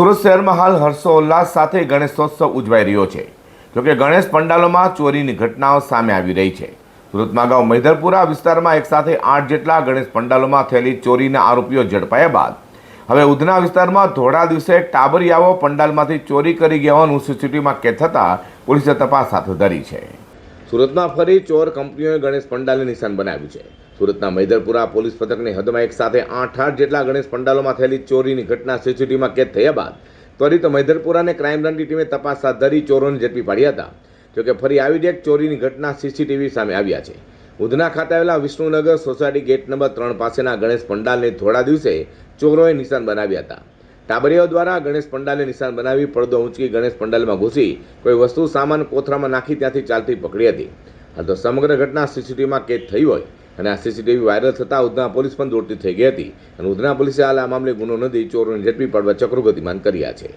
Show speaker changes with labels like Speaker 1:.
Speaker 1: સુરત શહેરમાં હાલ હર્ષોલ્લાસ સાથે ગણેશોત્સવ ઉજવાઈ રહ્યો છે. જોકે ગણેશ પંડાલોમાં ચોરીની ઘટનાઓ સામે આવી રહી છે. સુરતમાં અગાઉ મૈધરપુરા વિસ્તારમાં એકસાથે આઠ જેટલા ગણેશ પંડાલોમાં થયેલી ચોરીના આરોપીઓ ઝડપાયા બાદ, હવે ઉધના વિસ્તારમાં ધોળા દિવસે ટાબરિયાઓ પંડાલમાંથી ચોરી કરી ગયા હોવાનું સીસીટીવીમાં કેદ થતાં પોલીસે તપાસ હાથ ધરી છે. સુરતમાં ફરી ચોર કંપનીઓએ ગણેશ પંડાલને નિશાન બનાવ્યું છે. સુરતના મૈદરપુરા પોલીસ પથકની હદમાં એક સાથે આઠ આઠ જેટલા ગણેશ પંડાલોમાં થયેલી ચોરીની ઘટના સીસીટીવીમાં કેદ થયા બાદ ત્વરિત મૈદરપુરાને ક્રાઇમ બ્રાન્ચની ટીમે તપાસ હાથ ધરી ચોરોને ઝડપી પાડ્યા હતા. જોકે ફરી આવી જ એક ચોરીની ઘટના સીસીટીવી સામે આવ્યા છે. ઉધના ખાતે આવેલા વિષ્ણુનગર સોસાયટી ગેટ નંબર ત્રણ પાસેના ગણેશ પંડાલને થોડા દિવસે ચોરોએ નિશાન બનાવ્યા હતા. ટાબરિયાઓ દ્વારા ગણેશ પંડાલને નિશાન બનાવી પડદો ઊંચકી ગણેશ પંડાલમાં ઘૂસી કોઈ વસ્તુ સામાન કોથરામાં નાખી ત્યાંથી ચાલતી પકડી હતી. હાલ તો સમગ્ર ઘટના સીસીટીવીમાં કેદ થઈ હોય અને આ સીસીટીવી વાયરલ થતાં ઉધના પોલીસ પણ દોડતી થઈ ગઈ હતી અને ઉધના પોલીસે હાલ આ મામલે ગુનો નોંધી ચોરોને ઝડપી પાડવા ચક્રો ગતિમાન કર્યા છે.